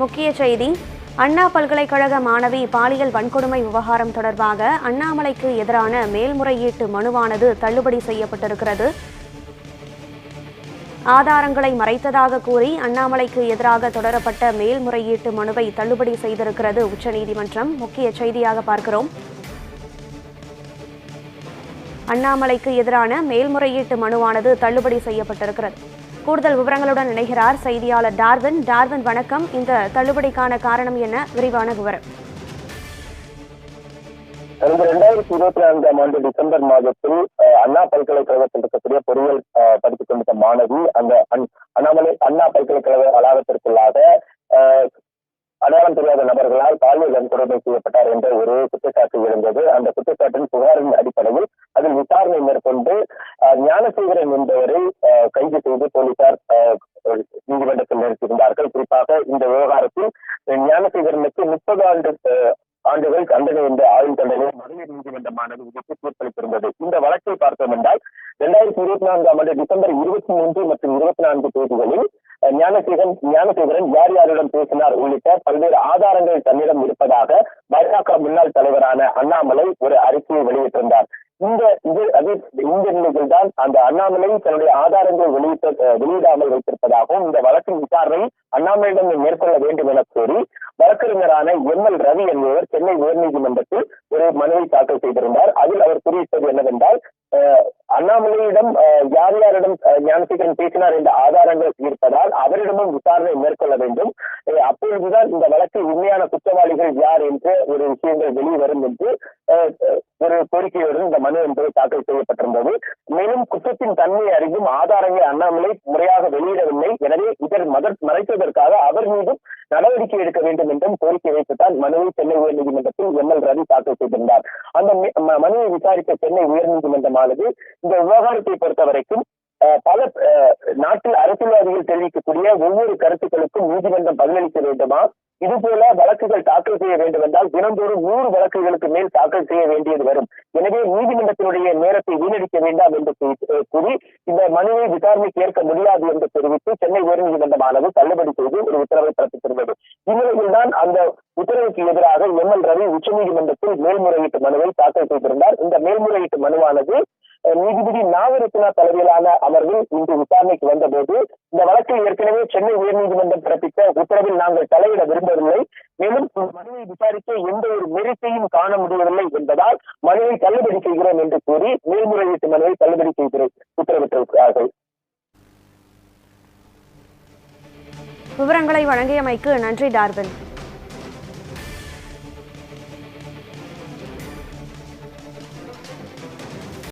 முக்கிய செய்தி. அண்ணா பல்கலைக்கழக மாணவி பாலியல் வன்கொடுமை விவகாரம் தொடர்பாக அண்ணாமலைக்கு எதிரான மேல்முறையீட்டு மனுவானது தள்ளுபடி செய்யப்பட்டிருக்கிறது. ஆதாரங்களை மறைத்ததாக கூறி அண்ணாமலைக்கு எதிராக தொடரப்பட்ட மேல்முறையீட்டு மனுவை தள்ளுபடி செய்திருக்கிறது உச்சநீதிமன்றம். முக்கிய செய்தியாக பார்க்கிறோம். அண்ணாமலைக்கு எதிரான மேல்முறையீட்டு மனுவானது தள்ளுபடி செய்யப்பட்டிருக்கிறது. கூடுதல் விவரங்களுடன் இணைகிறார் செய்தியாளர் டார்வின். டார்வின் வணக்கம். இந்த தள்ளுபடிக்கான காரணம் என்ன? விரிவான விவரம். கடந்த இரண்டாயிரத்தி இருபத்தி நான்காம் ஆண்டு டிசம்பர் மாதத்தில் அண்ணா பல்கலைக்கழகத்தில் இருக்கக்கூடிய பொறியியல் அஹ், படித்துக் கொண்டிருந்த மாணவி அந்த அண்- அண்ணாமலை அண்ணா பல்கலைக்கழக வளாகத்திற்குள்ளாக அடையாளம் தெரியாத நபர்களால் பாலியல் வன்கொடுமை செய்யப்பட்டார் என்ற ஒரு குற்றச்சாட்டு எழுந்தது. அந்த குற்றச்சாட்டின் புகாரின் அடிப்படையில் அதில் விசாரணை மேற்கொண்டு ஞானசேகரன் என்பவரை கைது செய்து போலீசார் நீதிமன்றத்தில் நிறுத்தியிருந்தார்கள். குறிப்பாக இந்த விவகாரத்தில் ஞானசேகரனுக்கு முப்பது ஆண்டு ஆண்டுகள் தண்டனை என்ற ஆயுள் தண்டனை மதுரை நீதிமன்றமானது விதித்து தீர்ப்பளித்திருந்தது. இந்த வழக்கை பார்த்தோம் என்றால் இரண்டாயிரத்தி இருபத்தி நான்காம் ஆண்டு டிசம்பர் இருபத்தி மூன்று மற்றும் இருபத்தி நான்கு தேதிகளில் ஞானசேகரன் ஞானசேகரன் யார் யாரிடம் பேசினார் உள்ளிட்ட பல்வேறு ஆதாரங்கள் தன்னிடம் இருப்பதாக பாஜக முன்னாள் தலைவரான அண்ணாமலை ஒரு அறிக்கையை வெளியிட்டிருந்தார். இந்த இது அது இந்த நிலையில் தான் அந்த அண்ணாமலை தன்னுடைய ஆதாரங்களை வெளியிட்ட வெளியிடாமல் வைத்திருப்பதாகவும் இந்த வழக்கின் விசாரணை அண்ணாமலையிடம் மேற்கொள்ள வேண்டும் என கோரி வழக்கறிஞரான எம் எல் ரவி என்பவர் சென்னை உயர்நீதிமன்றத்தில் ஒரு மனுவை தாக்கல் செய்திருந்தார். அதில் அவர் குறிப்பிட்டது என்னவென்றால் அஹ், அண்ணாமலையிடம் அஹ், யார் யாரிடம் ஞானசேகரன் பேசினார் என்ற ஆதாரங்கள் இருப்பதால் அவரிடமும் விசாரணை மேற்கொள்ள வேண்டும். அப்பொழுதுதான் இந்த வழக்கில் உண்மையான குற்றவாளிகள் யார் என்று ஒரு விஷயங்கள் வெளிவரும் என்று அஹ், ஒரு கோரிக்கையுடன் இந்த மனு என்பது தாக்கல் செய்யப்பட்டிருந்தது. மேலும் குற்றத்தின் தன்மை அறிந்தும் ஆதாரங்களை அண்ணாமலை முறையாக வெளியிடவில்லை. எனவே இதர் மதர் மறைத்ததற்காக அவர் மீதும் நடவடிக்கை எடுக்க வேண்டும் என்றும் கோரிக்கை வைத்துத்தான் மனுவை சென்னை உயர்நீதிமன்றத்தில் எம். எல். ரவி தாக்கல் செய்திருந்தார். அந்த மனுவை விசாரித்த சென்னை உயர்நீதிமன்றமானது இந்த விவகாரத்தை பொறுத்த வரைக்கும் பல நாட்டில் அரசியல்வாதிகள் தெரிவிக்கக்கூடிய ஒவ்வொரு கருத்துக்களுக்கும் நீதிமன்றம் பதிலளிக்க வேண்டுமா? இதுபோல வழக்குகள் தாக்கல் செய்ய வேண்டும் என்றால் தினந்தோறும் நூறு வழக்குகளுக்கு மேல் தாக்கல் செய்ய வேண்டியது வரும். எனவே நீதிமன்றத்தினுடைய நேரத்தை வீணடிக்க வேண்டாம் என்று கூறி- இந்த மனுவை விசாரணைக்கு ஏற்க முடியாது என்று தெரிவித்து சென்னை உயர்நீதிமன்றமானது தள்ளுபடி செய்து ஒரு உத்தரவை பிறப்பித்திருந்தது. இந்நிலையில் தான் அந்த உத்தரவுக்கு எதிராக எம் எல் ரவி உச்சநீதிமன்றத்தில் மேல்முறையீட்டு மனுவை தாக்கல் செய்திருந்தார். இந்த மேல்முறையீட்டு மனுவானது நீதிபதி நாகரத்னா தலைமையிலான அமர்வில் இன்று விசாரணைக்கு வந்தபோது இந்த வழக்கில் ஏற்கனவே சென்னை உயர்நீதிமன்றம் பிறப்பித்த உத்தரவில் நாங்கள் தலையிட விரும்பவில்லை. மேலும் மனுவை விசாரிக்க எந்த ஒரு மெரிட்டையும் காண முடியவில்லை என்பதால் மனுவை தள்ளுபடி செய்கிறோம் என்று கூறி மேல்முறையீட்டு மனுவை தள்ளுபடி செய்கிறோம் உத்தரவிட்டிருக்கிறார்கள். விவரங்களை வழங்கியமைக்கு நன்றி டார்வின்.